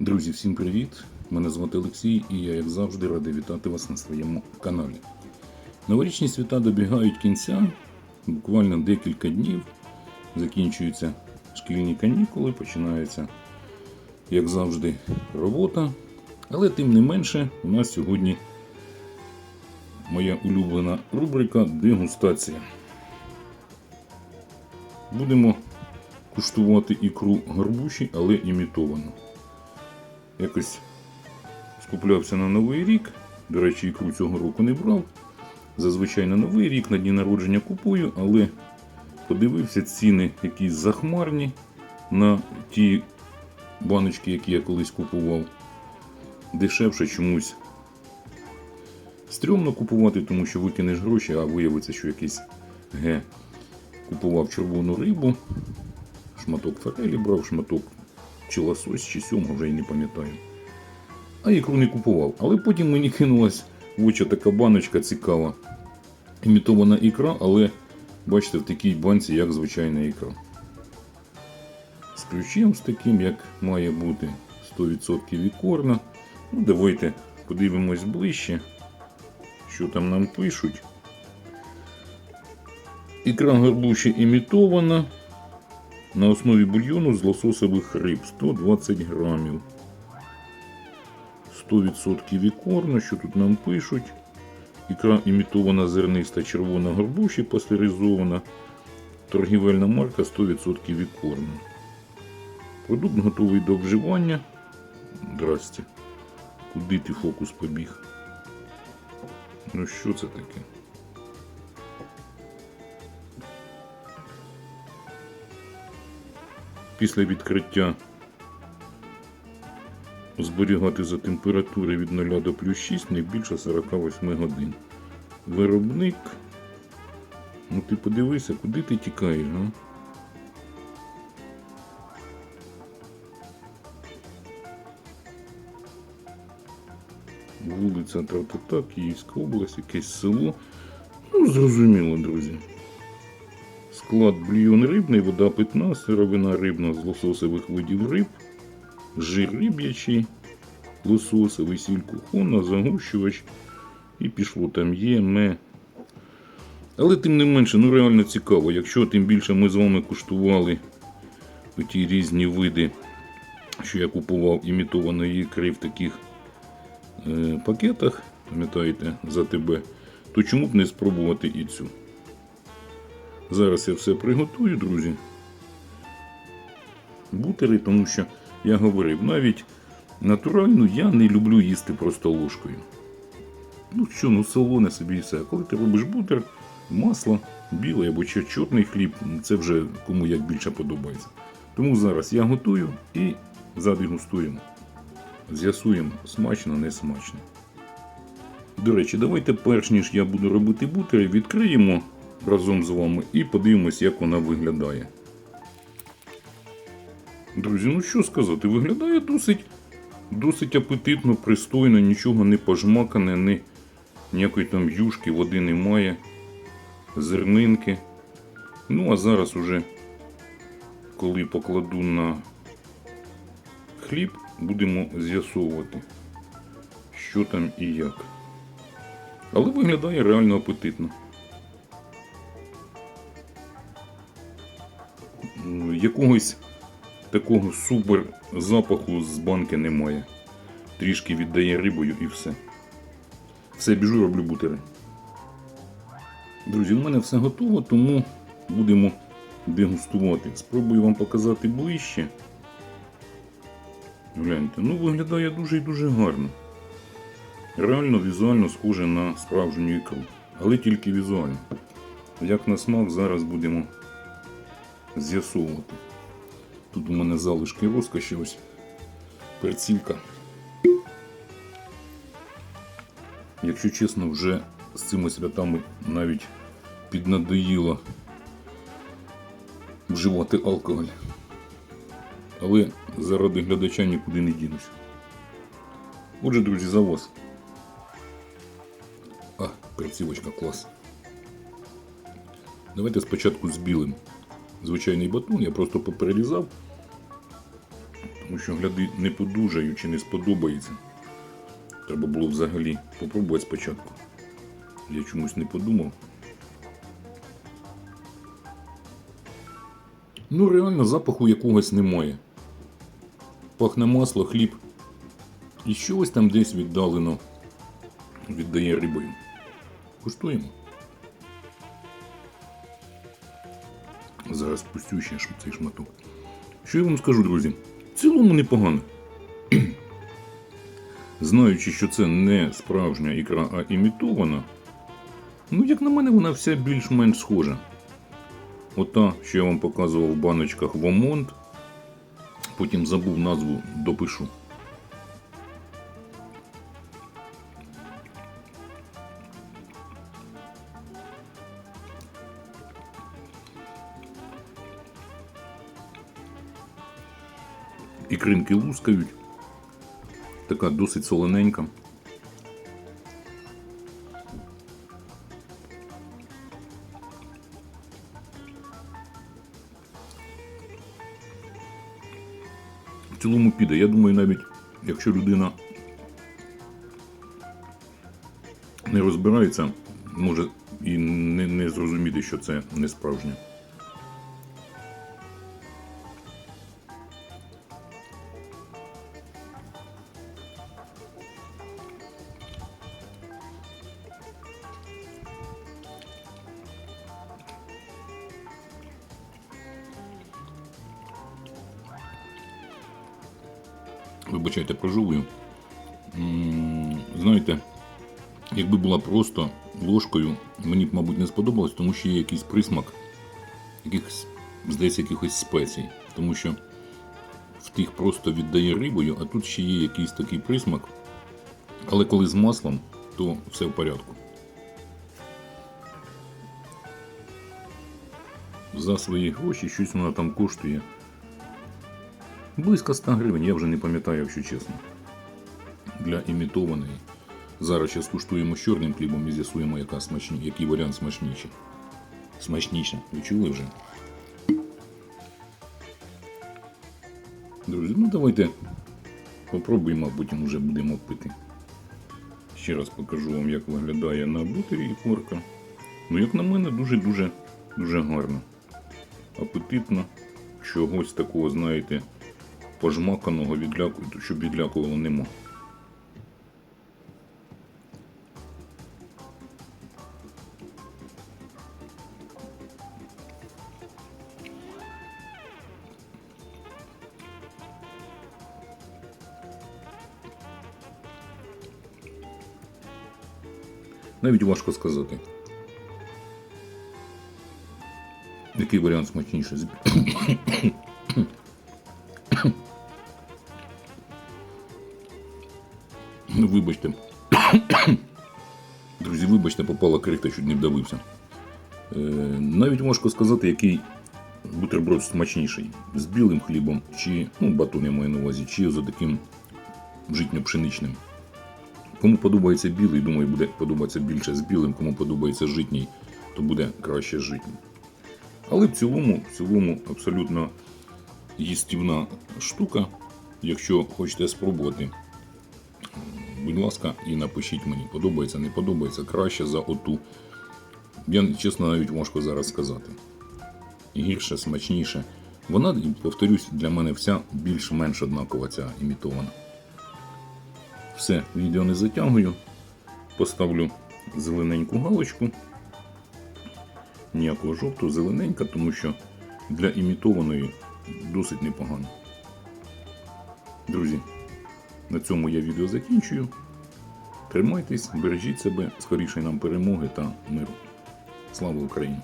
Друзі, всім привіт! Мене звати Олексій і я, як завжди, радий вітати вас на своєму каналі. Новорічні свята добігають кінця, буквально декілька днів. Закінчуються шкільні канікули, починається, як завжди, робота. Але тим не менше, у нас сьогодні моя улюблена рубрика дегустація. Будемо куштувати ікру гарбуші, але імітовану. Якось скуплявся на Новий рік. До речі, ікру цього року не брав. Зазвичай на Новий рік на дні народження купую, але подивився ціни якісь захмарні на ті баночки, які я колись купував. Дешевше чомусь. Стрьомно купувати, тому що викинеш гроші, а виявиться, що якийсь ге. Купував червону рибу, шматок форелі брав, шматок чи лосось, чи сьомга, вже й не пам'ятаю. А ікру не купував. Але потім мені кинулась в очі така баночка цікава. Імітована ікра, але бачите, в такій банці, як звичайна ікра. З ключем з таким, як має бути 100% ікорна. Ну, давайте подивимось ближче, що там нам пишуть. Ікра горбуші імітована на основі бульйону з лососових риб 120 грамів. 100% ікорна, що тут нам пишуть. Ікра імітована зерниста червона горбуші пастеризована. Торгівельна марка 100% ікорна. Продукт готовий до вживання. Здрасте. Куди ти фокус побіг? Ну що це таке? Після відкриття зберігати за температури від 0 до плюс 6 не більше 48 годин. Виробник. Ну ти подивися, куди ти тікаєш, а? Вулиця та Київська область, якесь село. Ну, зрозуміло, друзі. Склад бульйон рибний, вода питна, сировина рибна з лососових видів риб, жир риб'ячий, лососовий сіль кухонна, загущувач. І пішло там є, ме. Але тим не менше, ну реально цікаво, якщо тим більше ми з вами куштували ті різні види, що я купував імітованої ікри в таких е, пакетах, пам'ятаєте, за тебе, то чому б не спробувати і цю? Зараз я все приготую, друзі. Бутери, тому що я говорив, навіть натуральну я не люблю їсти просто ложкою. Ну що, ну солоне собі і все. Коли ти робиш бутер, масло, білий або чи чорний хліб, це вже кому як більше подобається. Тому зараз я готую і задегустуємо. З'ясуємо, смачно, не смачно. До речі, давайте перш ніж я буду робити бутери, відкриємо разом з вами і подивимось, як вона виглядає. Друзі, ну що сказати, виглядає досить досить апетитно, пристойно, нічого не пожмакане, ні, ніякої там юшки, води немає, зернинки. Ну, а зараз уже, коли покладу на хліб, будемо з'ясовувати, що там і як. Але виглядає реально апетитно. Якогось такого супер запаху з банки немає. Трішки віддає рибою і все. Все, біжу, роблю бутери. Друзі, у мене все готово, тому будемо дегустувати. Спробую вам показати ближче. Гляньте, ну виглядає дуже і дуже гарно. Реально візуально схоже на справжню ікру. Але тільки візуально. Як на смак, зараз будемо з'ясовувати. Тут у мене залишки розкоші ось перцівка. Якщо чесно, вже з цими святами навіть піднадоїло вживати алкоголь. Але заради глядача нікуди не дінусь. Отже, друзі, за вас. А, перцівочка клас. Давайте спочатку з білим. Звичайний батон, я просто поперерізав, тому що гляди не подужаю чи не сподобається. Треба було взагалі попробувати спочатку. Я чомусь не подумав. Ну, реально запаху якогось немає. Пахне масло, хліб. І щось там десь віддалено віддає рибою. Куштуємо. Зараз пустю ще цей шматок. Що я вам скажу, друзі? В цілому непогано. Знаючи, що це не справжня ікра, а імітована, ну, як на мене, вона вся більш-менш схожа. Ота, що я вам показував в баночках Вомонт, потім забув назву, допишу. Ікринки лускають. Така досить солоненька. В цілому піде. Я думаю, навіть якщо людина не розбирається, може і не, не зрозуміти, що це не справжнє. Вибачайте, прожовую. Знаєте, якби була просто ложкою, мені б, мабуть, не сподобалось, тому що є якийсь присмак, якихось, здається, якихось спецій. Тому що в тих просто віддає рибою, а тут ще є якийсь такий присмак. Але коли з маслом, то все в порядку. За свої гроші щось вона там коштує. Близько 100 гривень, я вже не пам'ятаю, якщо чесно. Для імітованої. Зараз ще скуштуємо з чорним хлібом і з'ясуємо, яка смачні, який варіант смачніший. Смачніше. Ви чули вже? Друзі, ну давайте попробуємо, а потім вже будемо пити. Ще раз покажу вам, як виглядає на бутері ікорка. Ну, як на мене, дуже-дуже дуже гарно. Апетитно. Чогось такого, знаєте, пожмаканого, відляку... щоб відлякувало нема. Навіть важко сказати. Який варіант смачніший? Ну, вибачте. Друзі, вибачте, попала крихта, чуть не вдавився. Е, навіть важко сказати, який бутерброд смачніший. З білим хлібом, чи, ну, батон я маю на увазі, чи за таким житньо-пшеничним. Кому подобається білий, думаю, буде подобатися більше з білим, кому подобається житній, то буде краще з. Але в цілому, в цілому абсолютно їстівна штука. Якщо хочете спробувати, будь ласка, і напишіть мені, подобається, не подобається, краще за оту. Я чесно навіть важко зараз сказати. Гірше, смачніше. Вона, повторюсь, для мене вся більш-менш однакова ця імітована. Все, відео не затягую. Поставлю зелененьку галочку. Ніякого жовтого, зелененька, тому що для імітованої досить непогано. Друзі, на цьому я відео закінчую. Тримайтесь, бережіть себе, скоріше нам перемоги та миру. Слава Україні!